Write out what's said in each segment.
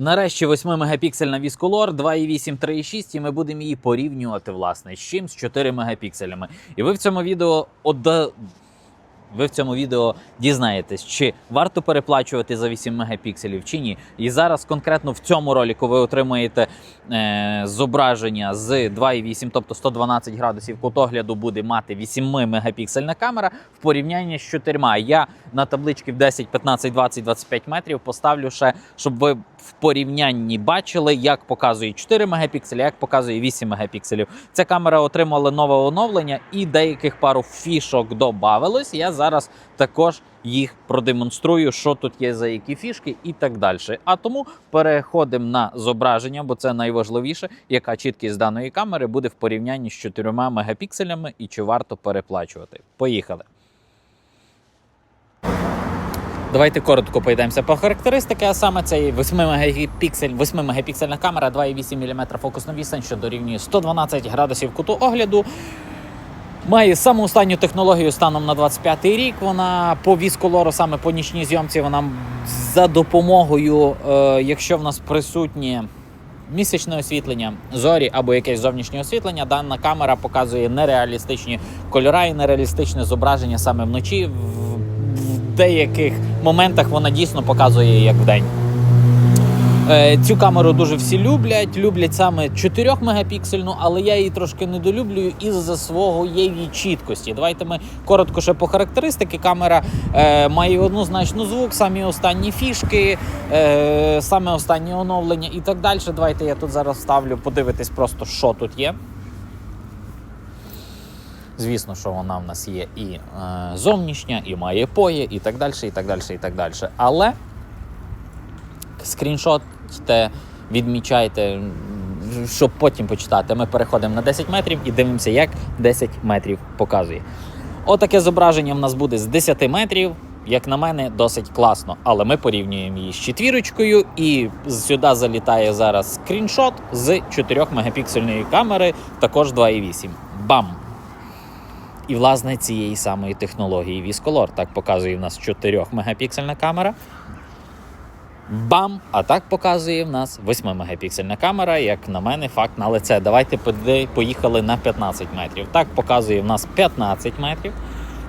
Нарешті 8-мегапіксельна Viscolor 2.8 3.6, і ми будемо її порівнювати власне з чим з 4 мегапікселями. І ви в цьому відео ода... Ви в цьому відео дізнаєтесь, чи варто переплачувати за 8 мегапікселів чи ні. І зараз конкретно в цьому ролику ви отримаєте е, зображення з 2,8, тобто 112 градусів кутогляду буде мати 8 мегапіксельна камера в порівнянні з 4. Я на таблички в 10, 15, 20, 25 метрів поставлю ще, щоб ви в порівнянні бачили, як показує 4 мегапікселі, як показує 8 мегапікселів. Ця камера отримала нове оновлення і деяких пару фішок додавалось. Я зараз також їх продемонструю, що тут є за які фішки і так далі. А тому переходимо на зображення, бо це найважливіше, яка чіткість даної камери буде в порівнянні з 4 мегапікселями і чи варто переплачувати. Поїхали. Давайте коротко пройдемося по характеристики, а саме це 8 мегапіксель, 8 мегапіксельна камера, 2,8 мм фокусна відстань, що дорівнює 112 градусів куту огляду. Має саму останню технологію станом на 25-й рік. Вона по вісколору, саме по нічній зйомці, вона за допомогою, е, якщо в нас присутнє місячне освітлення, зорі або якесь зовнішнє освітлення, дана камера показує нереалістичні кольори і нереалістичне зображення саме вночі. В, в деяких моментах вона дійсно показує як вдень. Е, Цю камеру дуже всі люблять. Люблять саме 4 мегапіксельну, але я її трошки недолюблюю із-за свого її чіткості. Давайте ми коротко ще по характеристики. Камера е, має однозначно звук, самі останні фішки, е, саме останні оновлення і так далі. Давайте я тут зараз ставлю, подивитись просто, що тут є. Звісно, що вона в нас є і е, зовнішня, і має поє, і так далі, і так далі, і так далі. Але скріншотьте, відмічайте, щоб потім почитати. Ми переходимо на 10 метрів і дивимося, як 10 метрів показує. Отаке зображення в нас буде з 10 метрів. Як на мене, досить класно. Але ми порівнюємо її з четвірочкою, і сюди залітає зараз скріншот з 4 мегапіксельної камери, також 2,8. Бам! І власне цієї самої технології Viscolor. Так показує в нас 4 мегапіксельна камера. Бам! А так показує в нас 8 мегапіксельна камера, як на мене, факт на лице. Давайте поїхали на 15 метрів. Так показує в нас 15 метрів.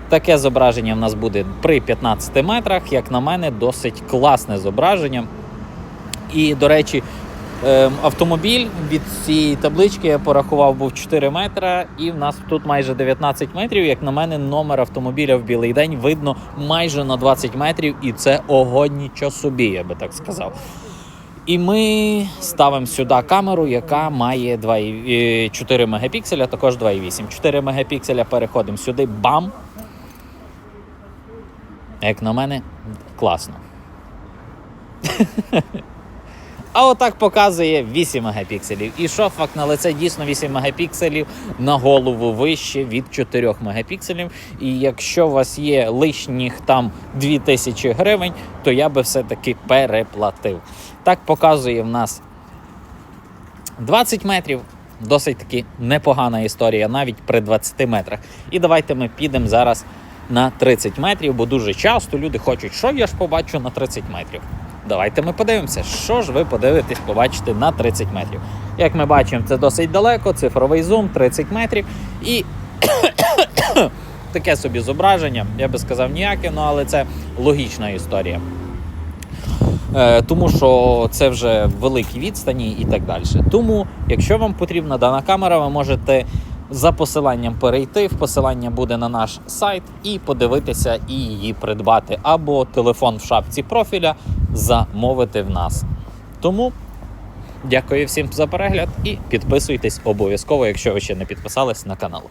Таке зображення в нас буде при 15 метрах, як на мене, досить класне зображення. І, до речі, автомобіль від цієї таблички я порахував був 4 метра, і в нас тут майже 19 метрів. Як на мене, номер автомобіля в білий день видно майже на 20 метрів, і це огонь нічого собі, я би так сказав. І ми ставимо сюди камеру, яка має 2,4 мегапікселя, також 2,8. 4 мегапікселя переходимо сюди, бам! Як на мене, класно. А отак показує 8 мегапікселів. І що факт на лице дійсно 8 мегапікселів на голову вище від 4 мегапікселів. І якщо у вас є лишніх там 2000 гривень, то я би все-таки переплатив. Так показує в нас 20 метрів. Досить таки непогана історія, навіть при 20 метрах. І давайте ми підемо зараз на 30 метрів, бо дуже часто люди хочуть, що я ж побачу на 30 метрів. Давайте ми подивимося, що ж ви подивитесь, побачите на 30 метрів. Як ми бачимо, це досить далеко, цифровий зум 30 метрів. І таке собі зображення, я би сказав ніяке, ну але це логічна історія. Е, тому що це вже великі відстані і так далі. Тому, якщо вам потрібна дана камера, ви можете за посиланням перейти. В посилання буде на наш сайт і подивитися і її придбати, або телефон в шапці профіля замовити в нас. Тому дякую всім за перегляд і підписуйтесь обов'язково, якщо ви ще не підписались на канал.